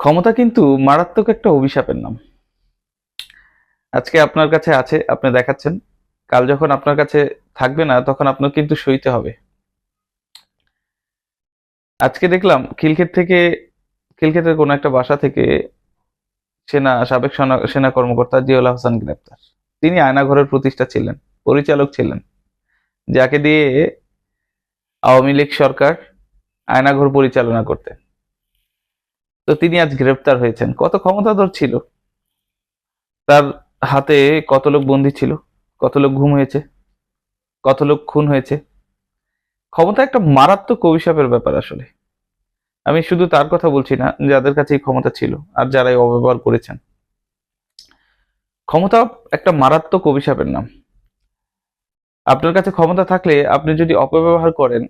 ক্ষমতা কিন্তু মারাত্মক একটা অভিশাপের নাম। আজকে আপনার কাছে আছে, আপনি দেখাচ্ছেন। কাল যখন আপনার কাছে থাকবে না, তখন আপনার কিন্তু সইতে হবে। আজকে দেখলাম খিলক্ষেত থেকে, খিলক্ষেতের কোনো একটা বাসা থেকে সেনা, সাবেক সেনা- কর্মকর্তা জিয়াউল হাসান গ্রেপ্তার। তিনি আয়নাঘরের প্রতিষ্ঠা ছিলেন, পরিচালক ছিলেন। যাকে দিয়ে আওয়ামী লীগ সরকার আয়নাঘর পরিচালনা করতেন। তো তিনি আজ গ্রেপ্তার হয়েছেন। কত ক্ষমতাধর ছিল? তার হাতে কত লোক বন্দী ছিল? কত লোক ঘুম হয়েছে? কত লোক খুন হয়েছে? ক্ষমতা একটা মারাত্মক অভিশাপের ব্যাপার আসলে। আমি শুধু তার কথা বলছি না, যাদের কাছে ক্ষমতা ছিল আর যারা এই অব্যবহার করেছেন। ক্ষমতা একটা মারাত্মক অভিশাপের নাম। আপনার কাছে ক্ষমতা থাকলে আপনি যদি অপব্যবহার করেন,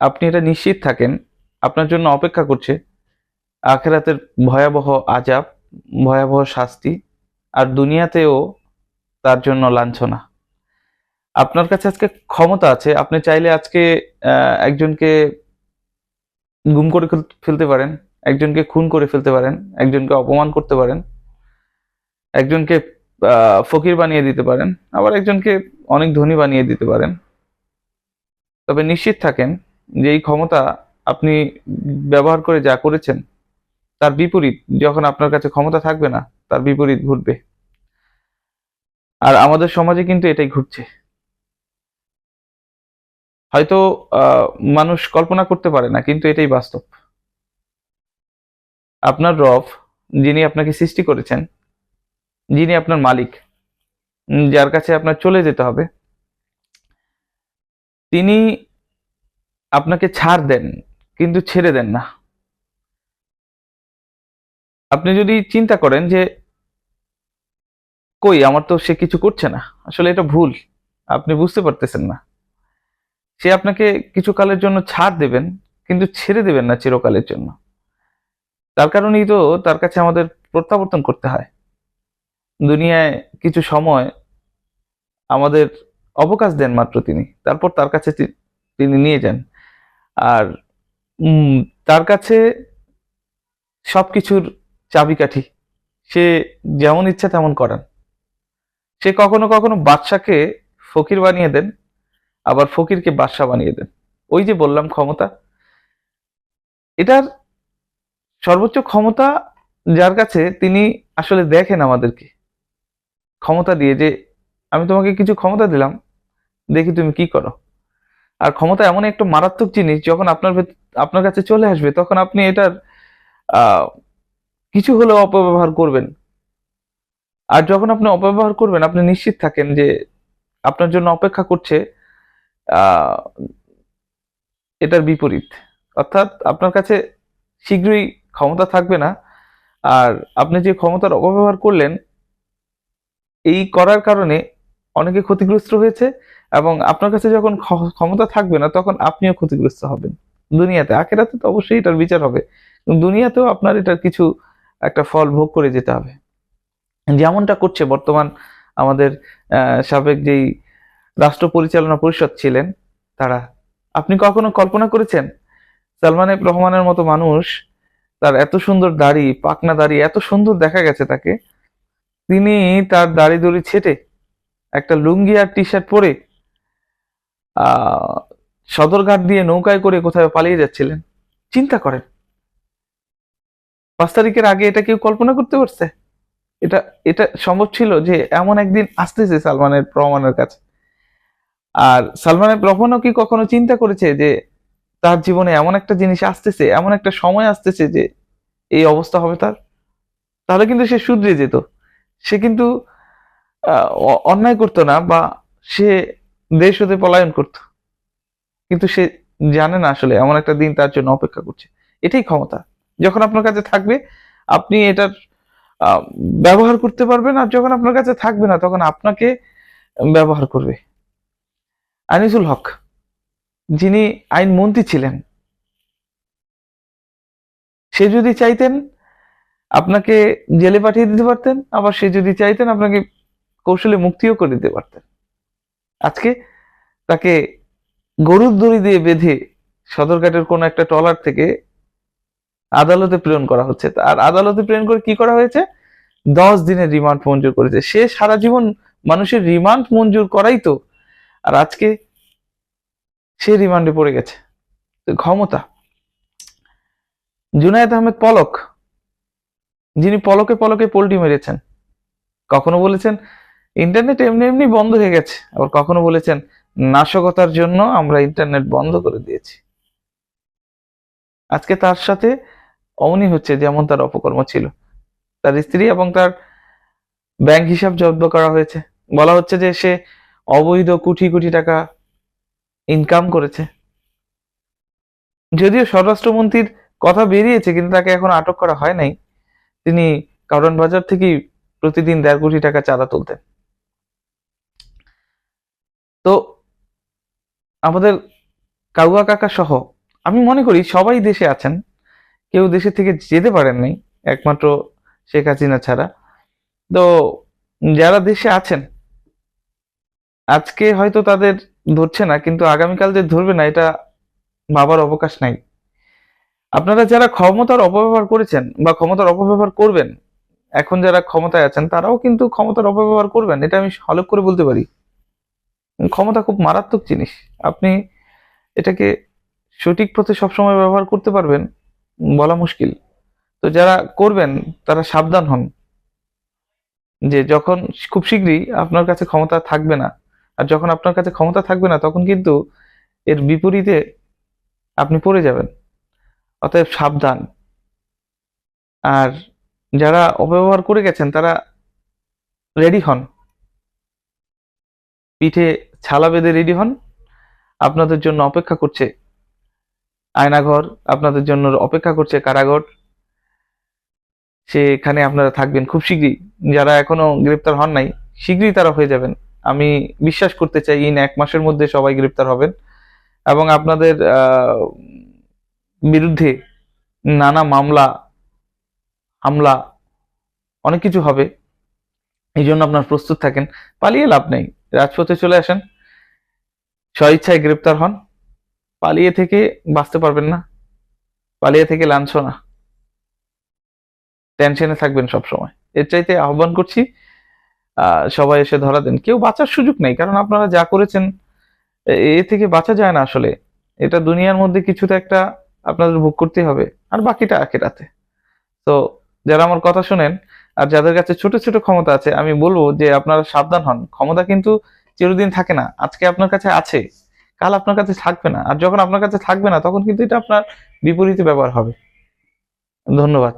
আপনি এটা নিশ্চিত থাকেন আপনার জন্য অপেক্ষা করছে। আখেরাতের ভয়াবহ আজাব ভয়াবহ শাস্তি, আর দুনিয়াতেও তার জন্য লাঞ্ছনা। আপনার কাছে আজকে ক্ষমতা আছে, আপনি চাইলে আজকে একজনকে গুম করে ফেলতে পারেন, একজনকে খুন করে ফেলতে পারেন, একজনকে অপমান করতে পারেন, একজনকে ফকির বানিয়ে দিতে পারেন, আবার একজনকে অনেক ধনী বানিয়ে দিতে পারেন। তবে নিশ্চিত থাকেন যে এই ক্ষমতা আপনি ব্যবহার করে যা করেছেন, তার বিপরীত যখন আপনার কাছে ক্ষমতা থাকবে না, তার বিপরীত ঘটবে। আর আমাদের সমাজে কিন্তু এটাই ঘটছে। হয়তো মানুষ কল্পনা করতে পারে না, কিন্তু এটাই বাস্তব। আপনার রব, যিনি আপনাকে সৃষ্টি করেছেন, যিনি আপনার মালিক, যার কাছে আপনার চলে যেতে হবে, তিনি আপনাকে ছাড় দেন। কিন্তু ছেড়ে দেন না। আপনি যদি চিন্তা করেন যে, কই, আমার তো সে কিছু করছে না। আসলে এটা ভুল, আপনি বুঝতে পারতেছেন না। সে আপনাকে কিছু কালের জন্য ছাড় দেবেন, কিন্তু ছেড়ে দেবেন না চিরকালের জন্য। তার কারণেই তো তার কাছে আমাদের প্রত্যাবর্তন করতে হয়। দুনিয়ায় কিছু সময় আমাদের অবকাশ দেন মাত্র তিনি। তারপর তার কাছে তিনি নিয়ে যান। আর তার কাছে সব কিছুর চাবিকাঠি। সে যেমন ইচ্ছা তেমন করান। সে কখনো কখনো বাদশাকে ফকির বানিয়ে দেন, আবার ফকিরকে বাদশা বানিয়ে দেন। ওই যে বললাম ক্ষমতা, এটার সর্বোচ্চ ক্ষমতা যার কাছে তিনি আসলে দেখেন আমাদেরকে। ক্ষমতা দিয়ে যে, আমি তোমাকে কিছু ক্ষমতা দিলাম, দেখি তুমি কি করো। আর ক্ষমতা এমন একটা মারাত্মক জিনিস যখন আপনার ভেত- আপনার কাছে চলে আসবে, তখন আপনি এটার কিছু হলেও অপব্যবহার করবেন। আর যখন আপনি অপব্যবহার করবেন, আপনি নিশ্চিত থাকেন যে আপনার জন্য অপেক্ষা করছে এটার বিপরীত। অর্থাৎ আপনার কাছে শীঘ্রই ক্ষমতা থাকবে না। আর আপনি যে ক্ষমতার অপব্যবহার করলেন, এই করার কারণে অনেকে ক্ষতিগ্রস্ত হয়েছে এবং আপনার কাছে যখন ক্ষমতা থাকবে না, তখন আপনিও ক্ষতিগ্রস্ত হবেন। দুনিয়াতে। আখেরাতে তো অবশ্যই এটার বিচার হবে। দুনিয়াতেও আপনার এটার কিছু একটা ফল ভোগ করে যেতে হবে। যেমনটা করছে বর্তমান আমাদের সাবেক যেই রাষ্ট্র পরিচালনা পরিষদ ছিলেন তারা। আপনি কখনো কল্পনা করেছেন? সালমান এফ রহমানের মতো মানুষ, তার এত সুন্দর দাড়ি, পাকনা দাড়ি, এত সুন্দর দেখা গেছে তাকে। তিনি তার দাড়ি দড়ি ছেটে একটা লুঙ্গি আর টি শার্ট পরে সদরঘাট দিয়ে নৌকায় করে কোথায় পালিয়ে যাচ্ছিলেন? চিন্তা করেন। পাঁচ তারিখের আগে এটা কেউ কল্পনা করতে পারছে? এটা এটা সম্ভব ছিল যে এমন একদিন আসতেছে সালমানের রহমানের কাছে। আর সালমানের রহমানও কি কখনো চিন্তা করেছে যে তার জীবনে এমন একটা জিনিস আসতেছে, এমন একটা সময় আসতেছে যে এই অবস্থা হবে তার? তাহলে কিন্তু সে শুধরে যেত। সে কিন্তু অন্যায় করতো না বা সে দেশ হতে পলায়ন করতো। কিন্তু সে জানে না আসলে, এমন একটা দিন তার জন্য অপেক্ষা করছে। এটাই ক্ষমতা। যখন আপনার কাছে থাকবে, আপনি এটার ব্যবহার করতে পারবেন আর যখন আপনার কাছে থাকবে না, তখন আপনাকে ব্যবহার করবে। আনিসুল হক, যিনি আইন মন্ত্রী ছিলেন, সে যদি চাইতেন আপনাকে জেলে পাঠিয়ে দিতে পারতেন, আবার সে যদি চাইতেন আপনাকে কৌশলে মুক্তিও করে দিতে পারতেন। আজকে তাকে গরুর দড়ি দিয়ে বেঁধে সদরঘাটের কোনো একটা ট্রলার থেকে আদালতে প্রেরণ করা হচ্ছে। আর আদালতে প্রেরণ করে কি করা হয়েছে? দশ দিনের রিমান্ড মঞ্জুর করেছে। সে সারা জীবন মানুষের রিমান্ড মঞ্জুর করাই তো। আর আজকে সে রিমান্ডে পড়ে গেছে। ক্ষমতা। জুনায়েদ আহমেদ পলক। যিনি পলকে পলকে পোল্টি মেরেছেন। কখনো বলেছেন, ইন্টারনেট এমনি এমনি বন্ধ হয়ে গেছে। আবার কখনো বলেছেন নাশকতার জন্য আমরা ইন্টারনেট বন্ধ করে দিয়েছি। আজকে তার সাথে অমনি হচ্ছে যেমন তার অপকর্ম ছিল। তার স্ত্রী এবং তার ব্যাংক হিসাব জব্দ করা হয়েছে। বলা হচ্ছে যে সে অবৈধ কোটি কোটি টাকা ইনকাম করেছে। যদিও স্বরাষ্ট্রমন্ত্রীর কথা বেরিয়েছে, কিন্তু তাকে এখন আটক করা হয় নাই। তিনি কারণ বাজার থেকেই প্রতিদিন দেড় কোটি টাকা চাঁদা তুলতেন। তো আমাদের কাউয়া কাকা সহ আমি মনে করি সবাই দেশে আছেন। কেউ দেশে থেকে যেতে পারেন নাই, একমাত্র শেখ হাসিনা ছাড়া। তো যারা দেশে আছেন, আজকে হয়তো তাদের ধরছে না, কিন্তু আগামীকাল যে ধরবে না, এটা ভাবার অবকাশ নাই। আপনারা যারা ক্ষমতার অপব্যবহার করেছেন বা ক্ষমতার অপব্যবহার করবেন, এখন যারা ক্ষমতায় আছেন, তারাও কিন্তু ক্ষমতার অপব্যবহার করবেন, এটা আমি হলক করে বলতে পারি। ক্ষমতা খুব মারাত্মক জিনিস। আপনি এটাকে সঠিক পথে সবসময় ব্যবহার করতে পারবেন বলা মুশকিল। তো যারা করবেন, তারা সাবধান হন যে যখন খুব শীঘ্রই আপনার কাছে ক্ষমতা থাকবে না, আর যখন আপনার কাছে ক্ষমতা থাকবে না, তখন কিন্তু এর বিপরীতে আপনি পড়ে যাবেন। অতএব সাবধান। আর যারা অপব্যবহার করে গেছেন, তারা রেডি হন। পিঠে ছালা বেঁধে রেডি হন। আপনাদের জন্য অপেক্ষা করছে আয়নাঘর, আপনাদের জন্য অপেক্ষা করছে কারাগর। সেখানে আপনারা থাকবেন খুব শীঘ্রই। যারা এখনও গ্রেপ্তার হন নাই, শীঘ্রই তারা হয়ে যাবেন। আমি বিশ্বাস করতে চাই ইন এক মাসের মধ্যে সবাই গ্রেপ্তার হবেন এবং আপনাদের বিরুদ্ধে নানা মামলা, হামলা, অনেক কিছু হবে। এই জন্য আপনার প্রস্তুত থাকেন, পালিয়ে লাভ নেই। রাজপথে চলে আসেন, স্বইচ্ছায় গ্রেপ্তার হন, পালিয়ে থেকে বাঁচতে পারবেন না, পালিয়ে থেকে লাঞ্ছনা, টেনশনে থাকবেন সব সময় এর চাইতে আহ্বান করছি সবাই এসে ধরা দেন। কেউ বাঁচার সুযোগ নেই, কারণ আপনারা যা করেছেন, এ এ থেকে বাঁচা যায় না আসলে। এটা দুনিয়ার মধ্যে কিছু তো একটা আপনাদের ভোগ করতে হবে, আর বাকিটা আখেরাতে তো যারা আমার কথা শুনেন আর যাদের কাছে ছোট ছোট ক্ষমতা আছে, আমি বলব যে আপনারা সাবধান হন। ক্ষমতা কিন্তু চিরদিন থাকে না। আজকে আপনার কাছে আছে, কাল আপনার কাছে থাকবে না। আর যখন আপনার কাছে থাকবে না, তখন কিন্তু এটা আপনার বিপরীতে ব্যবহার হবে। ধন্যবাদ।